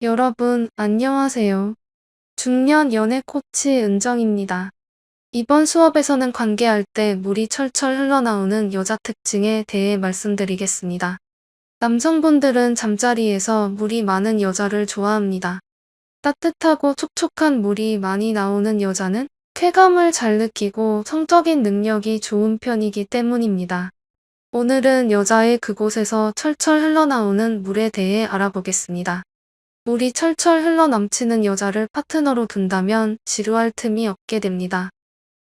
여러분, 안녕하세요. 중년 연애 코치 은정입니다. 이번 수업에서는 관계할 때 물이 철철 흘러나오는 여자 특징에 대해 말씀드리겠습니다. 남성분들은 잠자리에서 물이 많은 여자를 좋아합니다. 따뜻하고 촉촉한 물이 많이 나오는 여자는 쾌감을 잘 느끼고 성적인 능력이 좋은 편이기 때문입니다. 오늘은 여자의 그곳에서 철철 흘러나오는 물에 대해 알아보겠습니다. 물이 철철 흘러넘치는 여자를 파트너로 둔다면 지루할 틈이 없게 됩니다.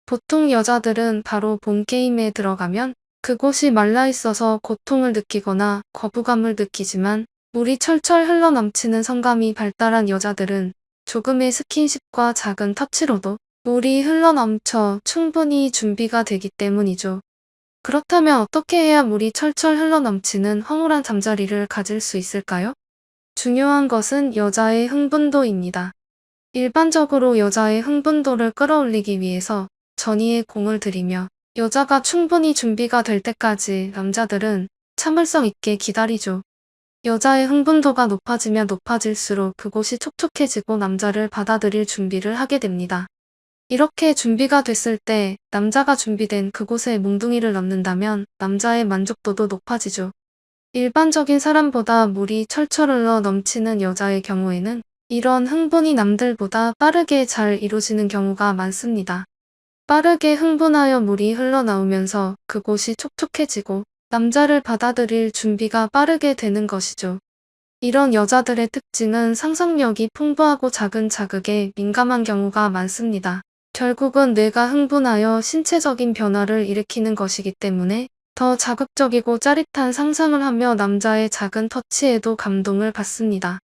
보통 여자들은 바로 본 게임에 들어가면 그곳이 말라 있어서 고통을 느끼거나 거부감을 느끼지만 물이 철철 흘러넘치는 성감이 발달한 여자들은 조금의 스킨십과 작은 터치로도 물이 흘러넘쳐 충분히 준비가 되기 때문이죠. 그렇다면 어떻게 해야 물이 철철 흘러넘치는 황홀한 잠자리를 가질 수 있을까요? 중요한 것은 여자의 흥분도입니다. 일반적으로 여자의 흥분도를 끌어올리기 위해서 전의에 공을 들이며 여자가 충분히 준비가 될 때까지 남자들은 참을성 있게 기다리죠. 여자의 흥분도가 높아지면 높아질수록 그곳이 촉촉해지고 남자를 받아들일 준비를 하게 됩니다. 이렇게 준비가 됐을 때 남자가 준비된 그곳에 몽둥이를 넣는다면 남자의 만족도도 높아지죠. 일반적인 사람보다 물이 철철 흘러 넘치는 여자의 경우에는 이런 흥분이 남들보다 빠르게 잘 이루어지는 경우가 많습니다. 빠르게 흥분하여 물이 흘러나오면서 그곳이 촉촉해지고 남자를 받아들일 준비가 빠르게 되는 것이죠. 이런 여자들의 특징은 상상력이 풍부하고 작은 자극에 민감한 경우가 많습니다. 결국은 뇌가 흥분하여 신체적인 변화를 일으키는 것이기 때문에 더 자극적이고 짜릿한 상상을 하며 남자의 작은 터치에도 감동을 받습니다.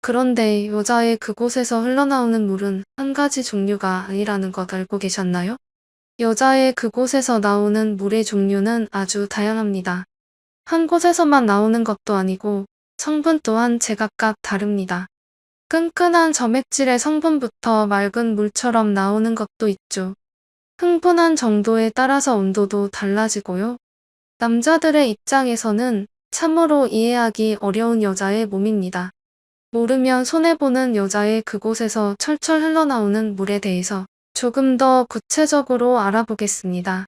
그런데 여자의 그곳에서 흘러나오는 물은 한 가지 종류가 아니라는 것 알고 계셨나요? 여자의 그곳에서 나오는 물의 종류는 아주 다양합니다. 한 곳에서만 나오는 것도 아니고 성분 또한 제각각 다릅니다. 끈끈한 점액질의 성분부터 맑은 물처럼 나오는 것도 있죠. 흥분한 정도에 따라서 온도도 달라지고요. 남자들의 입장에서는 참으로 이해하기 어려운 여자의 몸입니다. 모르면 손해보는 여자의 그곳에서 철철 흘러나오는 물에 대해서 조금 더 구체적으로 알아보겠습니다.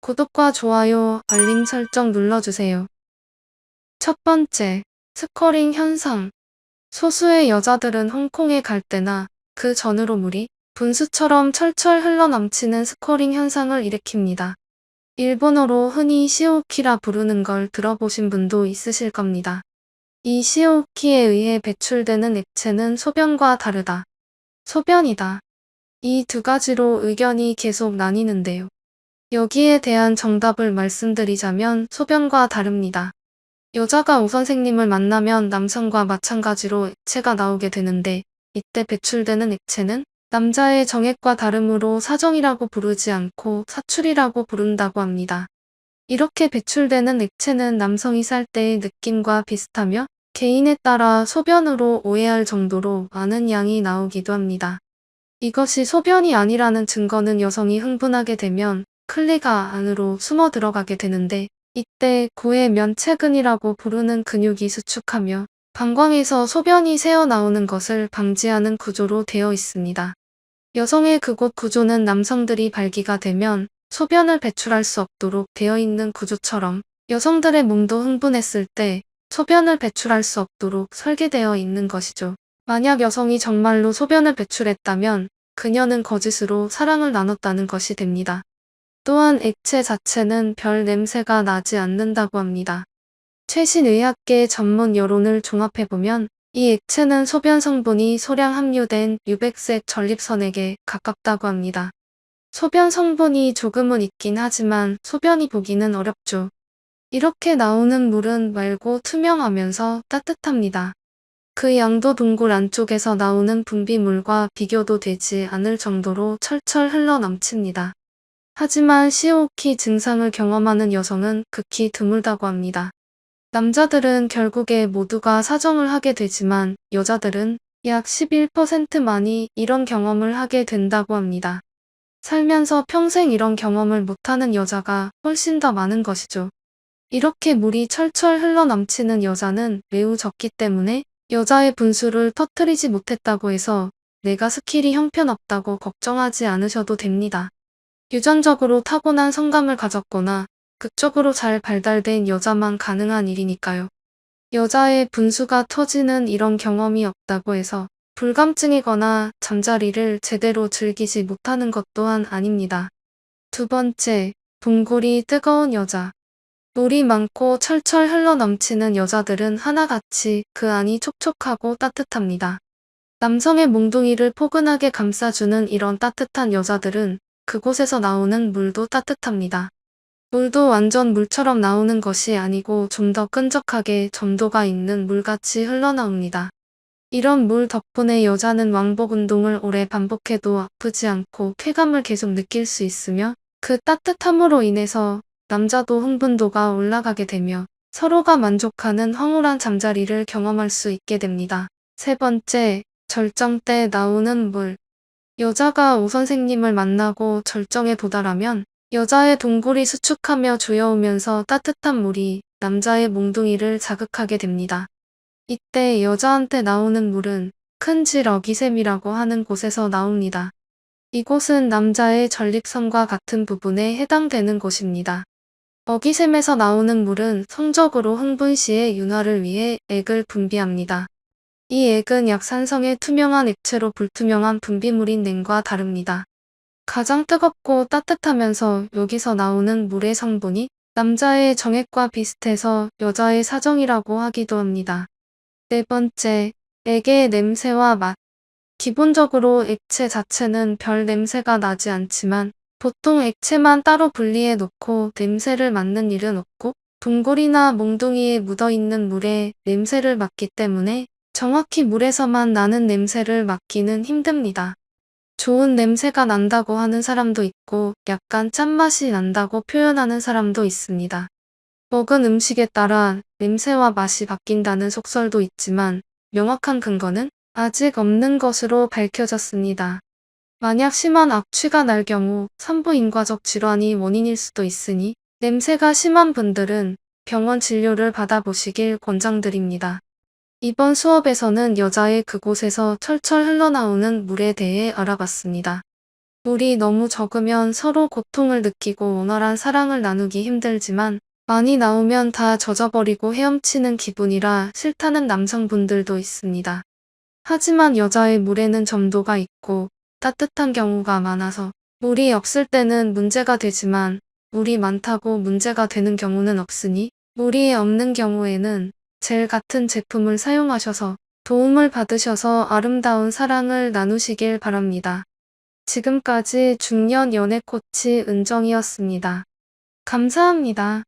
구독과 좋아요, 알림 설정 눌러주세요. 첫 번째, 스커링 현상. 소수의 여자들은 홍콩에 갈 때나 그 전으로 물이 분수처럼 철철 흘러넘치는 스커링 현상을 일으킵니다. 일본어로 흔히 시오키라 부르는 걸 들어보신 분도 있으실 겁니다. 이 시오키에 의해 배출되는 액체는 소변과 다르다. 소변이다. 이 두 가지로 의견이 계속 나뉘는데요. 여기에 대한 정답을 말씀드리자면 소변과 다릅니다. 여자가 오 선생님을 만나면 남성과 마찬가지로 액체가 나오게 되는데 이때 배출되는 액체는 남자의 정액과 다름으로 사정이라고 부르지 않고 사출이라고 부른다고 합니다. 이렇게 배출되는 액체는 남성이 쌀 때의 느낌과 비슷하며 개인에 따라 소변으로 오해할 정도로 많은 양이 나오기도 합니다. 이것이 소변이 아니라는 증거는 여성이 흥분하게 되면 클리가 안으로 숨어 들어가게 되는데 이때 고의 면체근이라고 부르는 근육이 수축하며 방광에서 소변이 새어나오는 것을 방지하는 구조로 되어 있습니다. 여성의 그곳 구조는 남성들이 발기가 되면 소변을 배출할 수 없도록 되어 있는 구조처럼 여성들의 몸도 흥분했을 때 소변을 배출할 수 없도록 설계되어 있는 것이죠. 만약 여성이 정말로 소변을 배출했다면 그녀는 거짓으로 사랑을 나눴다는 것이 됩니다. 또한 액체 자체는 별 냄새가 나지 않는다고 합니다. 최신 의학계 전문 여론을 종합해보면 이 액체는 소변 성분이 소량 함유된 유백색 전립선에게 가깝다고 합니다. 소변 성분이 조금은 있긴 하지만 소변이 보기는 어렵죠. 이렇게 나오는 물은 맑고 투명하면서 따뜻합니다. 그 양도 동굴 안쪽에서 나오는 분비물과 비교도 되지 않을 정도로 철철 흘러 넘칩니다. 하지만 시오키 증상을 경험하는 여성은 극히 드물다고 합니다. 남자들은 결국에 모두가 사정을 하게 되지만 여자들은 약 11%만이 이런 경험을 하게 된다고 합니다. 살면서 평생 이런 경험을 못하는 여자가 훨씬 더 많은 것이죠. 이렇게 물이 철철 흘러넘치는 여자는 매우 적기 때문에 여자의 분수를 터트리지 못했다고 해서 내가 스킬이 형편없다고 걱정하지 않으셔도 됩니다. 유전적으로 타고난 성감을 가졌거나 극적으로 잘 발달된 여자만 가능한 일이니까요. 여자의 분수가 터지는 이런 경험이 없다고 해서 불감증이거나 잠자리를 제대로 즐기지 못하는 것 또한 아닙니다. 두 번째, 동굴이 뜨거운 여자. 물이 많고 철철 흘러 넘치는 여자들은 하나같이 그 안이 촉촉하고 따뜻합니다. 남성의 몽둥이를 포근하게 감싸주는 이런 따뜻한 여자들은 그곳에서 나오는 물도 따뜻합니다. 물도 완전 물처럼 나오는 것이 아니고 좀 더 끈적하게 점도가 있는 물같이 흘러나옵니다. 이런 물 덕분에 여자는 왕복 운동을 오래 반복해도 아프지 않고 쾌감을 계속 느낄 수 있으며 그 따뜻함으로 인해서 남자도 흥분도가 올라가게 되며 서로가 만족하는 황홀한 잠자리를 경험할 수 있게 됩니다. 세 번째, 절정 때 나오는 물. 여자가 오 선생님을 만나고 절정에 도달하면 여자의 동굴이 수축하며 조여오면서 따뜻한 물이 남자의 몽둥이를 자극하게 됩니다. 이때 여자한테 나오는 물은 큰질 어기샘이라고 하는 곳에서 나옵니다. 이곳은 남자의 전립선과 같은 부분에 해당되는 곳입니다. 어기샘에서 나오는 물은 성적으로 흥분 시에 윤활을 위해 액을 분비합니다. 이 액은 약산성의 투명한 액체로 불투명한 분비물인 냉과 다릅니다. 가장 뜨겁고 따뜻하면서 여기서 나오는 물의 성분이 남자의 정액과 비슷해서 여자의 사정이라고 하기도 합니다. 네 번째, 액의 냄새와 맛. 기본적으로 액체 자체는 별 냄새가 나지 않지만 보통 액체만 따로 분리해 놓고 냄새를 맡는 일은 없고 동굴이나 몽둥이에 묻어있는 물에 냄새를 맡기 때문에 정확히 물에서만 나는 냄새를 맡기는 힘듭니다. 좋은 냄새가 난다고 하는 사람도 있고 약간 짠맛이 난다고 표현하는 사람도 있습니다. 먹은 음식에 따라 냄새와 맛이 바뀐다는 속설도 있지만 명확한 근거는 아직 없는 것으로 밝혀졌습니다. 만약 심한 악취가 날 경우 산부인과적 질환이 원인일 수도 있으니 냄새가 심한 분들은 병원 진료를 받아보시길 권장드립니다. 이번 수업에서는 여자의 그곳에서 철철 흘러나오는 물에 대해 알아봤습니다. 물이 너무 적으면 서로 고통을 느끼고 원활한 사랑을 나누기 힘들지만 많이 나오면 다 젖어버리고 헤엄치는 기분이라 싫다는 남성분들도 있습니다. 하지만 여자의 물에는 점도가 있고 따뜻한 경우가 많아서 물이 없을 때는 문제가 되지만 물이 많다고 문제가 되는 경우는 없으니 물이 없는 경우에는 젤 같은 제품을 사용하셔서 도움을 받으셔서 아름다운 사랑을 나누시길 바랍니다. 지금까지 중년 연애 코치 은정이었습니다. 감사합니다.